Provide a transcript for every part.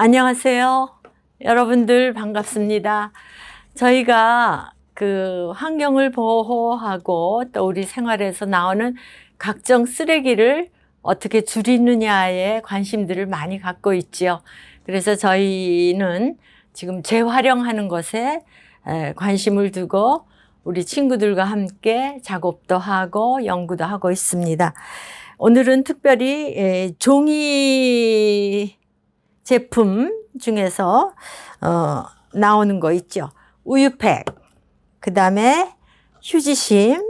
안녕하세요. 여러분들 반갑습니다. 저희가 그 환경을 보호하고 또 우리 생활에서 나오는 각종 쓰레기를 어떻게 줄이느냐에 관심들을 많이 갖고 있지요. 그래서 저희는 지금 재활용하는 것에 에, 관심을 두고 우리 친구들과 함께 작업도 하고 연구도 하고 있습니다. 오늘은 특별히 에, 종이 제품 중에서 어, 나오는 거 있죠. 우유팩, 그 다음에 휴지심,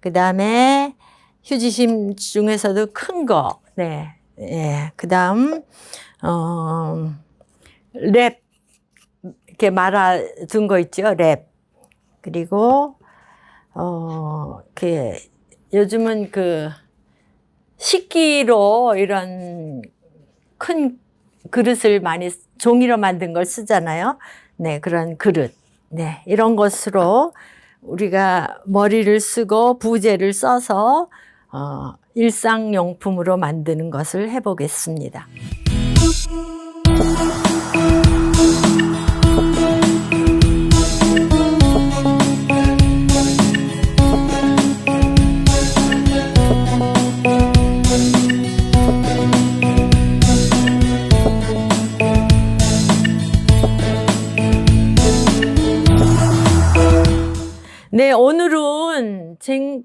그 다음에 휴지심 중에서도 큰 거, 네, 예, 그 다음 어, 랩. 이렇게 말아둔 거 있죠, 랩. 그리고 어, 그 요즘은 그 식기로 이런 큰 그릇을 많이 종이로 만든 걸 쓰잖아요. 네, 그런 그릇. 네, 이런 것으로 우리가 머리를 쓰고 부재를 써서 어, 일상용품으로 만드는 것을 해보겠습니다.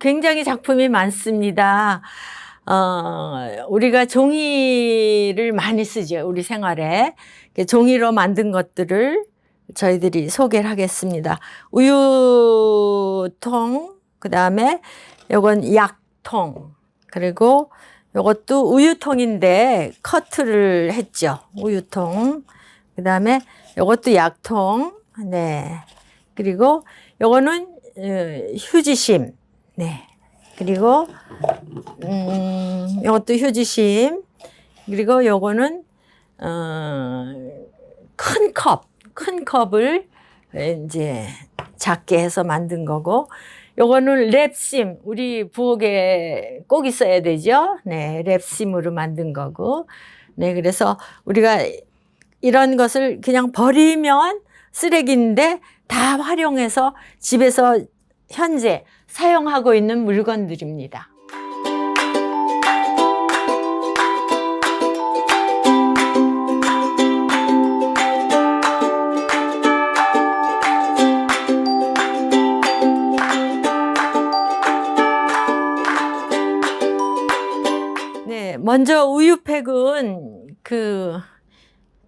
굉장히 작품이 많습니다. 어, 우리가 종이를 많이 쓰죠. 우리 생활에. 종이로 만든 것들을 저희들이 소개를 하겠습니다. 우유통, 그 다음에 요건 약통, 그리고 요것도 우유통인데 커트를 했죠. 우유통. 그 다음에 요것도 약통. 네. 그리고 요거는 어, 휴지심. 네. 그리고 음, 요것도 휴지심. 그리고 요거는 어, 큰 컵, 큰 컵을 이제 작게 해서 만든 거고, 요거는 랩심, 우리 부엌에 꼭 있어야 되죠. 네, 랩심으로 만든 거고, 네, 그래서 우리가 이런 것을 그냥 버리면 쓰레기인데 다 활용해서 집에서 현재 사용하고 있는 물건들입니다. 네, 먼저 우유팩은 그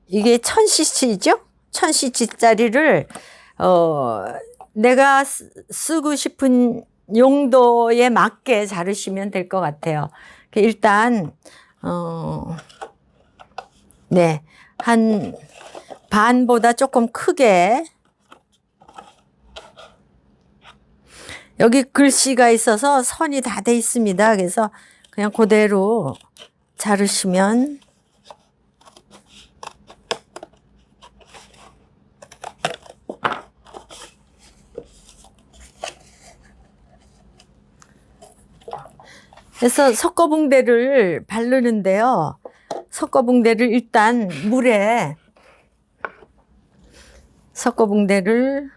이게 1000cc죠? 1000cc짜리를 어 내가 쓰- 쓰고 싶은 용도에 맞게 자르시면 될 것 같아요. 그 일단 어 네. 한 반보다 조금 크게 여기 글씨가 있어서 선이 다 돼 있습니다. 그래서 그냥 그대로 자르시면 그래서 석고붕대를 바르는데요. 석고붕대를 일단 물에 석고붕대를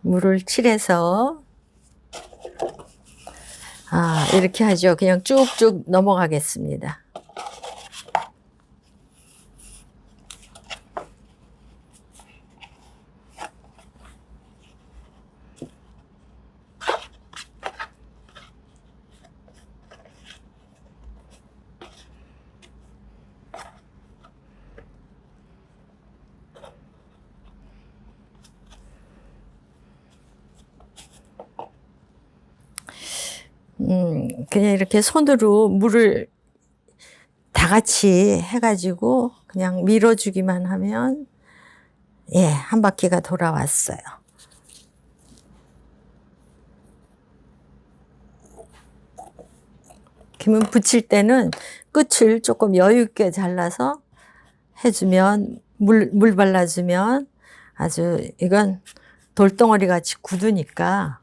물을 칠해서 아, 이렇게 하죠. 그냥 쭉쭉 넘어가겠습니다. 음, 그냥 이렇게 손으로 물을 다 같이 해가지고 그냥 밀어주기만 하면 예, 한 바퀴가 돌아왔어요. 그러면 붙일 때는 끝을 조금 여유 있게 잘라서 해주면 물, 물 발라주면 아주 이건 돌덩어리 같이 굳으니까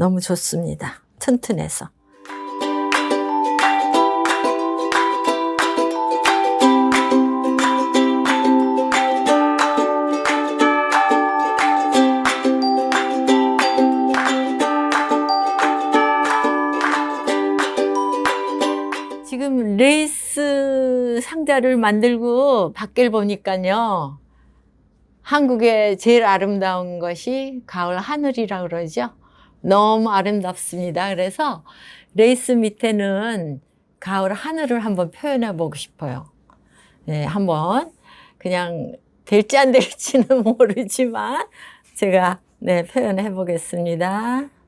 너무 좋습니다. 튼튼해서. 지금 레이스 상자를 만들고 밖을 보니까요. 한국의 제일 아름다운 것이 가을 하늘이라 그러죠. 너무 아름답습니다. 그래서 레이스 밑에는 가을 하늘을 한번 표현해 보고 싶어요. 네, 한번 그냥 될지 안 될지는 모르지만 제가 네, 표현해 보겠습니다.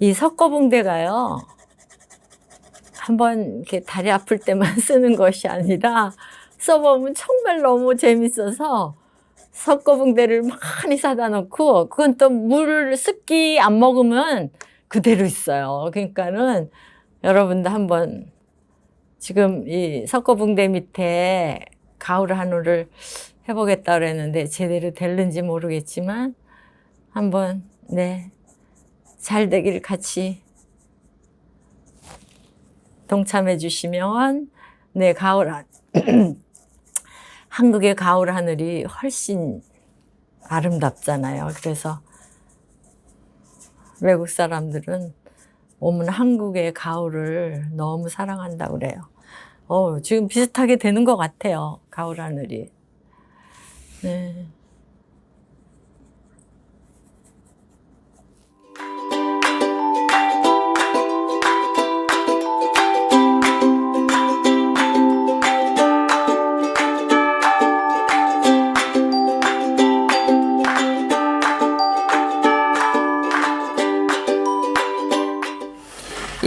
이 석고붕대가요. 한번 이렇게 다리 아플 때만 쓰는 것이 아니라 써보면 정말 너무 재밌어서 석고붕대를 많이 사다 놓고 그건 또 물을 습기 안 먹으면 그대로 있어요. 그러니까는 여러분도 한번 지금 이 석고붕대 밑에 가을 한우를 해보겠다 그랬는데 제대로 될는지 모르겠지만 한번 네. 잘 되길 같이 동참해 주시면 네 가을 하- 한국의 가을 하늘이 훨씬 아름답잖아요. 그래서 외국 사람들은 오면 한국의 가을을 너무 사랑한다 그래요. 어, 지금 비슷하게 되는 것 같아요. 가을 하늘이. 네.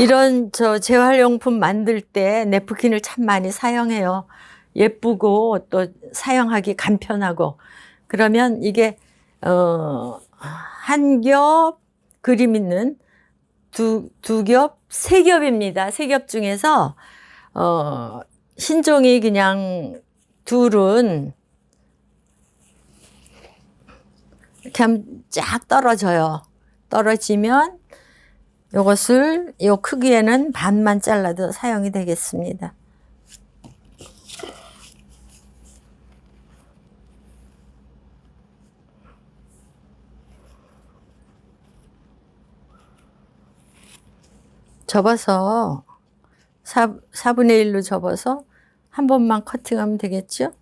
이런 저 재활용품 만들 때 냅프킨을 참 많이 사용해요. 예쁘고 또 사용하기 간편하고 그러면 이게 어 한 겹 그림 있는 두 두 겹, 세 겹입니다. 세 겹 중에서 어 신종이 그냥 둘은 이렇게 쫙 떨어져요. 떨어지면 이것을 이 크기에는 반만 잘라도 사용이 되겠습니다. 접어서 4, 4분의 1로 접어서 한 번만 커팅하면 되겠죠?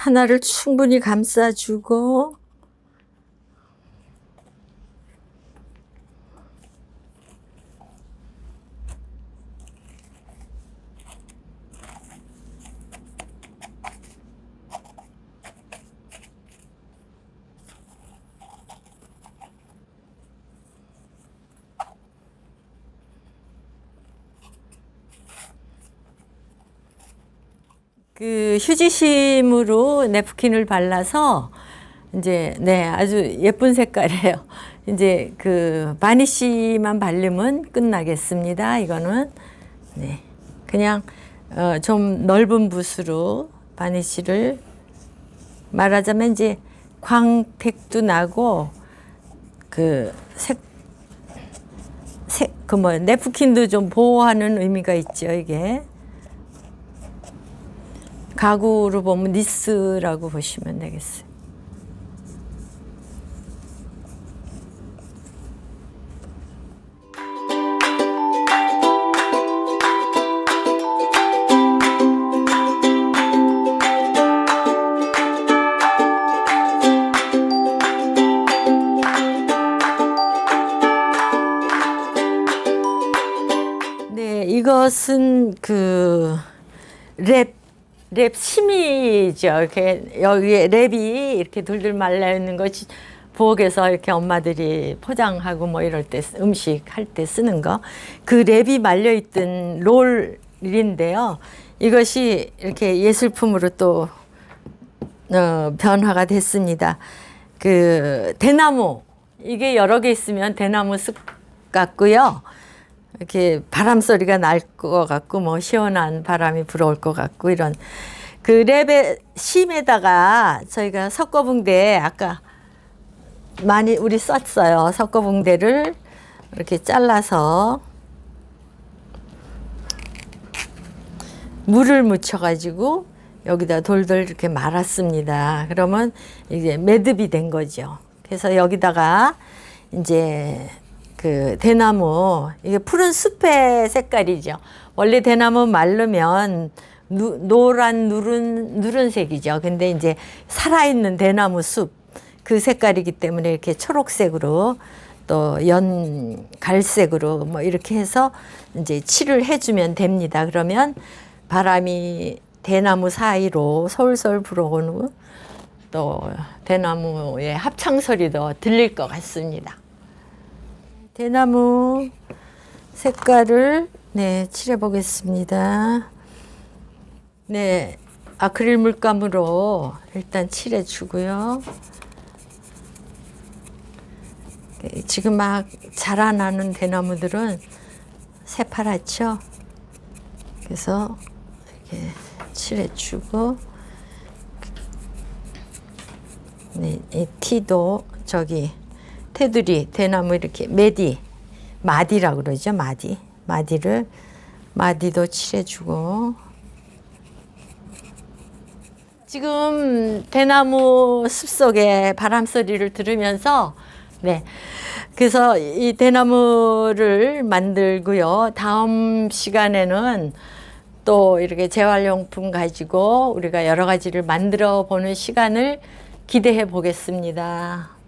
하나를 충분히 감싸주고 그 휴지심으로 냅킨을 발라서 이제 네 아주 예쁜 색깔이에요. 이제 그 바니쉬만 바르면 끝나겠습니다. 이거는 네 그냥 어, 좀 넓은 붓으로 바니쉬를 말하자면 이제 광택도 나고 그 색 색, 그 뭐, 냅킨도 좀 보호하는 의미가 있죠, 이게. 가구로 보면 니스라고 보시면 되겠어요. 네, 이것은 그 랩 랩 심이죠. 이렇게 여기에 랩이 이렇게 둘둘 말라 있는 것이 부엌에서 이렇게 엄마들이 포장하고 뭐 이럴 때 쓰- 음식 할 때 쓰는 거. 그 랩이 말려 있던 롤인데요. 이것이 이렇게 예술품으로 또 어, 변화가 됐습니다. 그 대나무 이게 여러 개 있으면 대나무 숲 같고요. 이렇게 바람 소리가 날 것 같고 뭐 시원한 바람이 불어올 것 같고 이런 그 랩의 심에다가 저희가 석고붕대 아까 많이 우리 썼어요. 석고붕대를 이렇게 잘라서 물을 묻혀가지고 여기다 돌돌 이렇게 말았습니다. 그러면 이제 매듭이 된 거죠. 그래서 여기다가 이제 그 대나무 이게 푸른 숲의 색깔이죠. 원래 대나무 말르면 누, 노란 누른 누른색이죠. 근데 이제 살아있는 대나무 숲 그 색깔이기 때문에 이렇게 초록색으로 또 연 갈색으로 뭐 이렇게 해서 이제 칠을 해주면 됩니다. 그러면 바람이 대나무 사이로 솔솔 불어오는 또 대나무의 합창 소리도 들릴 것 같습니다. 대나무 색깔을 네 칠해 보겠습니다. 네 아크릴 물감으로 일단 칠해 주고요. 지금 막 자라나는 대나무들은 새파랗죠. 그래서 이렇게 칠해 주고 네, 이 티도 저기 테두리 대나무 이렇게 매디 마디라고 그러죠 마디 마디를 마디도 칠해주고 지금 대나무 숲속의 바람 소리를 들으면서 네. 그래서 이 대나무를 만들고요. 다음 시간에는 또 이렇게 재활용품 가지고 우리가 여러 가지를 만들어 보는 시간을 기대해 보겠습니다.